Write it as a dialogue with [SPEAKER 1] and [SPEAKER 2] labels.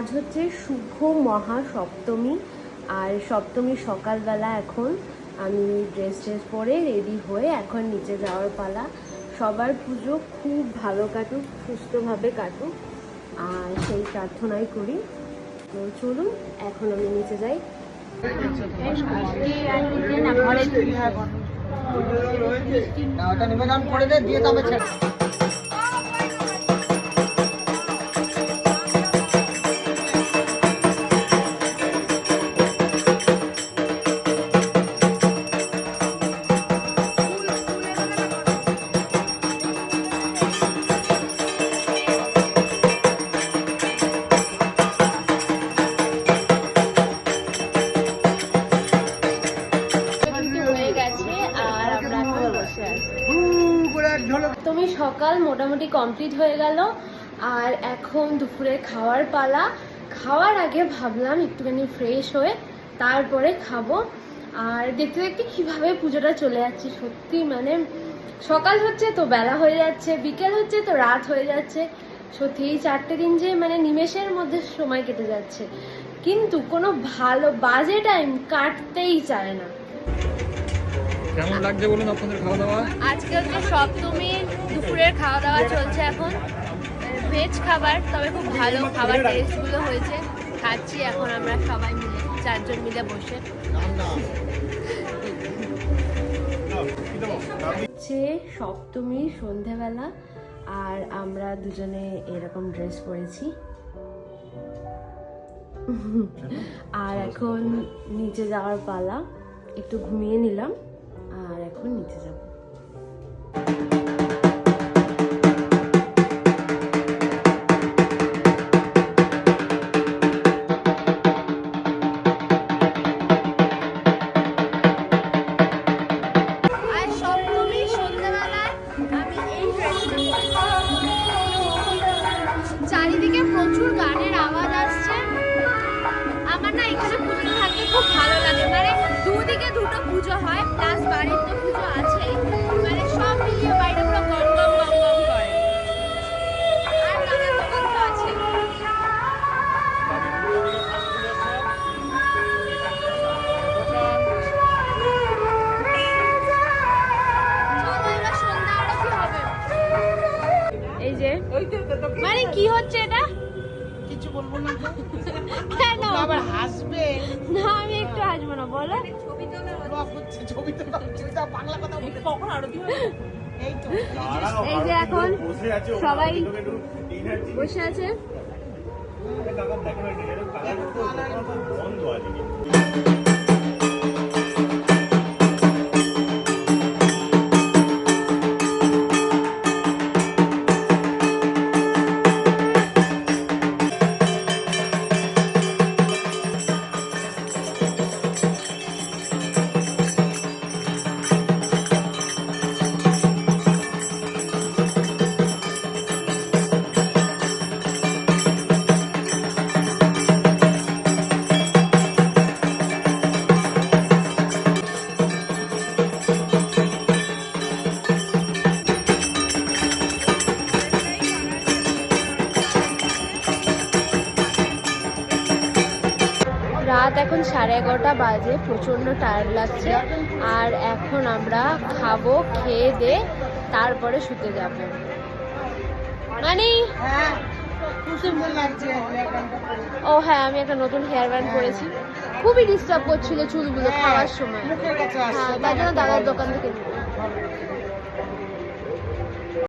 [SPEAKER 1] আজ হচ্ছে শুভ মহা সপ্তমী আর সপ্তমী সকালবেলা এখন আমি ড্রেস ট্রেস পরে রেডি হয়ে এখন নিচে যাওয়ার পালা। সবার পুজো খুব ভালো কাটুক, সুস্থভাবে কাটুক। আর সেই প্রার্থনাই করি। তো চলুন, এখন আমি নিচে যাই।
[SPEAKER 2] দিয়ে তবে এক ঝলক
[SPEAKER 1] তুমি সকাল, মোটামুটি কমপ্লিট হয়ে গেল। আর এখন দুপুরে খাওয়ার পালা। খাওয়ার আগে ভাবলাম একটুখানি ফ্রেশ হয়ে তারপরে খাব। আর দেখতে দেখতে কীভাবে পুজোটা চলে যাচ্ছে, সত্যি মানে সকাল হচ্ছে তো বেলা হয়ে যাচ্ছে, বিকেল হচ্ছে তো রাত হয়ে যাচ্ছে। সত্যি এই চারটে দিন যে মানে নিমেষের মধ্যে সময় কেটে যাচ্ছে। কিন্তু কোনো ভালো বাজে টাইম কাটতেই চায় না।
[SPEAKER 3] কেমন লাগছে বলুন আপনাদের খাওয়া দাওয়া
[SPEAKER 1] আজকে হচ্ছে সপ্তমী দুপুরের খাওয়া দাওয়া চলছে এখন। ভেজ খাবার তবে খুব ভালো খাবার টেস্টগুলো হয়েছে। খাচ্ছি এখন আমরা সবাই মিলে চারজন মিলে বসে। হচ্ছে সপ্তমী সন্ধেবেলা আর আমরা দুজনে এরকম ড্রেস পরেছি। আর এখন নিচে যাওয়ার পালা একটু ঘুমিয়ে নিলাম। এখন নিচে যাব। বলো।
[SPEAKER 2] ব্লগ হচ্ছে ছবি তোলা হচ্ছে তা বাংলা কথা কখন আরতি এই
[SPEAKER 1] যে এখন সবাই বসে আছে। রাত এখন সাড়ে এগারোটা বাজে প্রচণ্ড টায়ার্ড লাগছে। আর এখন আমরা খাব খেয়ে দে তারপরে শুতে যাব। মানে?
[SPEAKER 2] হ্যাঁ
[SPEAKER 1] ও হ্যাঁ আমি একটা নতুন হেয়ার ব্যান্ড করেছি খুবই ডিস্টার্ব করছিল চুলগুলো খাওয়ার সময়। হ্যাঁ
[SPEAKER 2] আসছে
[SPEAKER 1] জন্য দাদার দোকান থেকে।